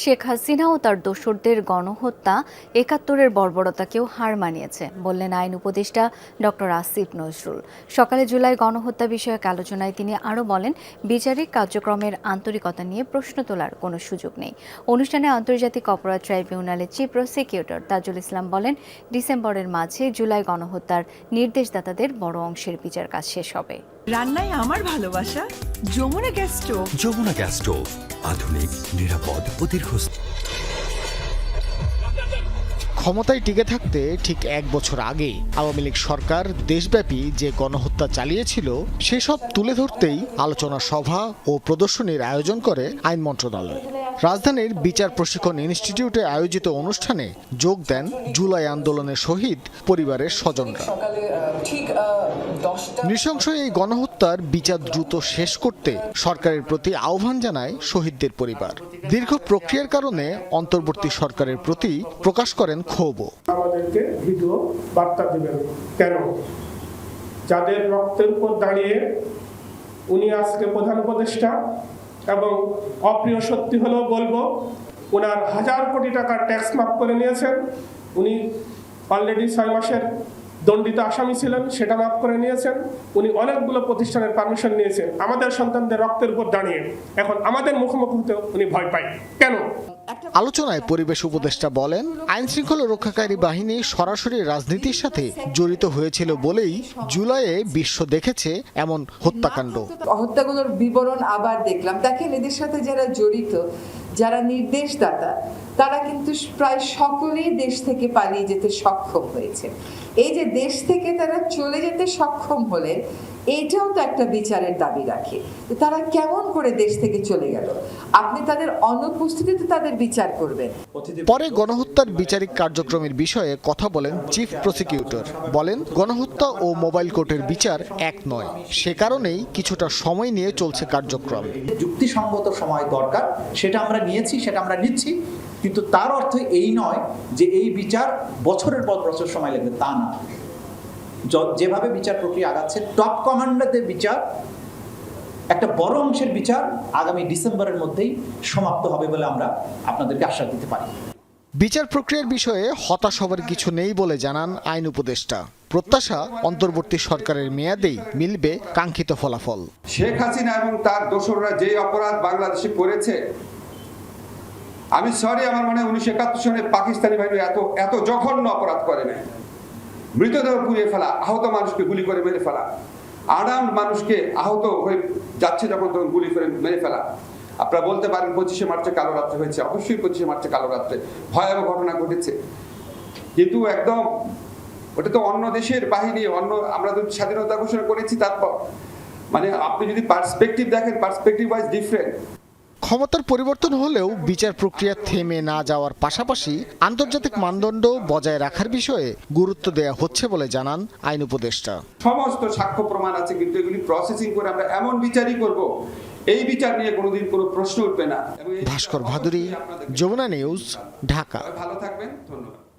শেখ হাসিনা ও তার দোসরদের গণহত্যা একাত্তরের বর্বরতাকেও হার মানিয়েছে, বললেন আইন উপদেষ্টা ডক্টর আসিফ নজরুল। সকালে জুলাই গণহত্যা বিষয়ক আলোচনায় তিনি আরও বলেন, বিচারিক কার্যক্রমের আন্তরিকতা নিয়ে প্রশ্ন তোলার কোনো সুযোগ নেই। অনুষ্ঠানে আন্তর্জাতিক অপরাধ ট্রাইব্যুনালের চিফ প্রসিকিউটর তাজুল ইসলাম বলেন, ডিসেম্বরের মাঝে জুলাই গণহত্যার নির্দেশদাতাদের বড় অংশের বিচার কাজ শেষ হবে। রান্নায় আমার ভালোবাসা Jamuna gas stove. Jamuna gas stove আধুনিক নিরাপদ ও দীর্ঘস্থায়ী। ক্ষমতায় টিকে থাকতে ঠিক এক বছর আগে আওয়ামী লীগ সরকার দেশব্যাপী যে গণহত্যা চালিয়েছিল সেসব তুলে ধরতেই আলোচনা সভা ও প্রদর্শনীর আয়োজন করে আইন মন্ত্রণালয়। রাজধানীর বিচার প্রশিক্ষণ ইনস্টিটিউটে আয়োজিত অনুষ্ঠানে যোগ দেন জুলাই আন্দোলনের শহীদ পরিবারের স্বজনরা। নৃশংস এই গণহত্যার বিচার দ্রুত শেষ করতে সরকারের প্রতি আহ্বান জানায় শহীদদের পরিবার। দীর্ঘ প্রক্রিয়ার কারণে অন্তর্বর্তী সরকারের প্রতি প্রকাশ করেন ক্ষোভও। আমাদেরকে ভিডিও বার্তা দেবেন। কেন? যাদের রক্তের উপর দাঁড়িয়ে উনি আজকে প্রধান উপদেষ্টা এবং অপ্রিয় সত্যি হলেও বলব ওনার হাজার কোটি টাকার ট্যাক্স মাফ করে নিয়েছেন। উনি অলরেডি ছয় মাসের দণ্ডিত আসামি ছিলেন সেটা মাফ করে নিয়েছেন। উনি অনেকগুলো প্রতিষ্ঠানের পারমিশন নিয়েছেন। আমাদের সন্তানদের রক্তের উপর দাঁড়িয়ে। এখন আমাদের মুখোমুখি হতে উনি ভয় পায়। কেন? আলোচনায় পরিবেশ উপদেষ্টা বলেন আইন শৃঙ্খলা রক্ষাকারী বাহিনী সরাসরি রাজনীতির সাথে জড়িত হয়েছিল বলেই জুলাইয়ে বিশ্ব দেখেছে এমন হত্যাকাণ্ড। হত্যাগুলোর বিবরণ আবার দেখলাম। দেখেন এদের সাথে যারা জড়িত যারা নির্দেশদাতা তারা কিন্তু প্রায় সকলেই দেশ থেকে পালিয়ে যেতে সক্ষম হয়েছে। এই যে দেশ থেকে তারা চলে যেতে সক্ষম হলে এটাও তো একটা বিচারের দাবি রাখে তারা কেমন করে দেশ থেকে চলে গেল। আপনি তাদের অনুপস্থিতিতে তাদের বিচার করবেন। পরে গণহত্যার বিচারিক কার্যক্রমের বিষয়ে কথা বলেন চিফ প্রসিকিউটর। বলেন গণহত্যা ও মোবাইল কোর্টের বিচার এক নয়। সে কারণেই কিছুটা সময় নিয়ে চলছে কার্যক্রম। যুক্তিসঙ্গত সময় দরকার। সেটা আমরা নিয়েছি সেটা আমরা নিচ্ছি। কিন্তু তার অর্থ এই নয় যে এই বিচার বছরের পর বছর সময় লাগবে তা না। যেভাবে বিচার প্রক্রিয়া আগাচ্ছে টপ কমান্ডারদের বিচার একটা বড় অংশের বিচার আগামী ডিসেম্বরের মধ্যেই সমাপ্ত হবে বলে আমরা আপনাদেরকে আশ্বাস দিতে পারি। বিচার প্রক্রিয়ার বিষয়ে হতাশ হবার কিছু নেই বলে জানান আইন উপদেষ্টা। প্রত্যাশা অন্তর্বর্তী সরকারের মেয়াদেই মিলবে কাঙ্ক্ষিত ফলাফল। শেখ হাসিনা এবং তার দোসররা যে অপরাধ বাংলাদেশে করেছে আমি সরি আমার মনে উনিশশো একাত্তর সনে পাকিস্তানি বাহিনী এত এত জঘন্য অপরাধ করে নাই। মৃতদেহ পুড়িয়ে ফেলা, আহত মানুষকে গুলি করে মেরে ফেলা আনাম মানুষকে আহত হয়ে যাচ্ছে যখন তখন গুলি করে মেরে ফেলা। আপনারা বলতে পারেন পঁচিশে মার্চে কালো রাত্রে হয়েছে, অবশ্যই পঁচিশে মার্চে কালো রাত্রে। ভয়াবহ ঘটনা ঘটেছে। কিন্তু একদম, ওটা তো অন্য দেশের বাহিনী, অন্য, আমরা তো স্বাধীনতা ঘোষণা করেছি তারপর। মানে আপনি যদি পার্সপেক্টিভ দেখেন পার্সপেক্টিভ ওয়াইজ ডিফারেন্ট ক্ষমতার পরিবর্তন হলেও বিচার প্রক্রিয়া থেমে না যাওয়ার পাশাপাশি আন্তর্জাতিক মানদণ্ড বজায় রাখার বিষয়ে গুরুত্ব দেয়া হচ্ছে বলে জানান আইন উপদেষ্টা। সমস্ত সাক্ষ্য প্রমাণ আছে কিন্তু এগুলি প্রসেসিং করে আমরা এমন বিচারই করব। এই বিচার নিয়ে কোনোদিন কোনো প্রশ্ন উঠবে না। ভাস্কর ভাদুরী যমুনা নিউজ ঢাকা। ভালো থাকবেন ধন্যবাদ।